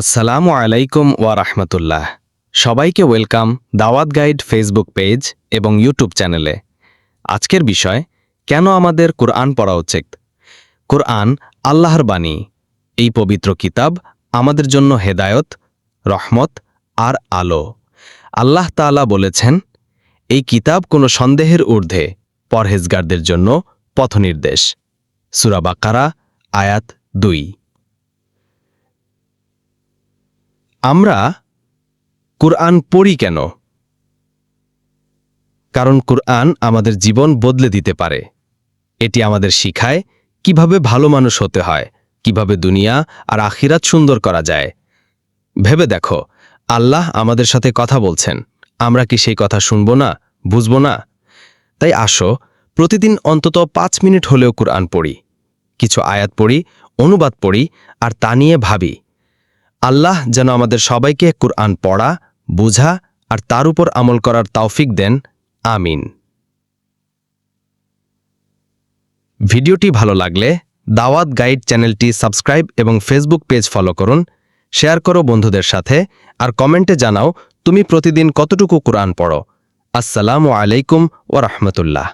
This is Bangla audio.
আসসালামু আলাইকুম ওয়া রাহমাতুল্লাহ। সবাইকে ওয়েলকাম দাওয়াত গাইড ফেসবুক পেজ এবং ইউটিউব চ্যানেলে। আজকের বিষয়, কেন আমাদের কোরআন পড়া উচিত? কোরআন আল্লাহর বাণী। এই পবিত্র কিতাব আমাদের জন্য হেদায়ত, রহমত আর আলো। আল্লাহ তাআলা বলেছেন, এই কিতাব কোনো সন্দেহের ঊর্ধ্বে পরহেজগারদের জন্য পথনির্দেশ। সুরা বাকারা, আয়াত দুই। আমরা কুরআন পড়ি কেন? কারণ কুরআন আমাদের জীবন বদলে দিতে পারে। এটি আমাদের শিখায় কীভাবে ভালো মানুষ হতে হয়, কীভাবে দুনিয়া আর আখিরাত সুন্দর করা যায়। ভেবে দেখো, আল্লাহ আমাদের সাথে কথা বলছেন। আমরা কি সেই কথা শুনব না, বুঝব না? তাই আসো, প্রতিদিন অন্তত পাঁচ মিনিট হলেও কুরআন পড়ি। কিছু আয়াত পড়ি, অনুবাদ পড়ি, আর তা নিয়ে ভাবি। আল্লাহ যেন আমাদের সবাইকে কুরআন পড়া, বুঝা আর তার উপর আমল করার তৌফিক দেন। আমিন। ভিডিওটি ভালো লাগলে দাওয়াত গাইড চ্যানেলটি সাবস্ক্রাইব এবং ফেসবুক পেজ ফলো করুন, শেয়ার করো বন্ধুদের সাথে আর কমেন্টে জানাও তুমি প্রতিদিন কতটুকু কোরআন পড়ো। আসসালামু আলাইকুম ও রহমতুল্লাহ।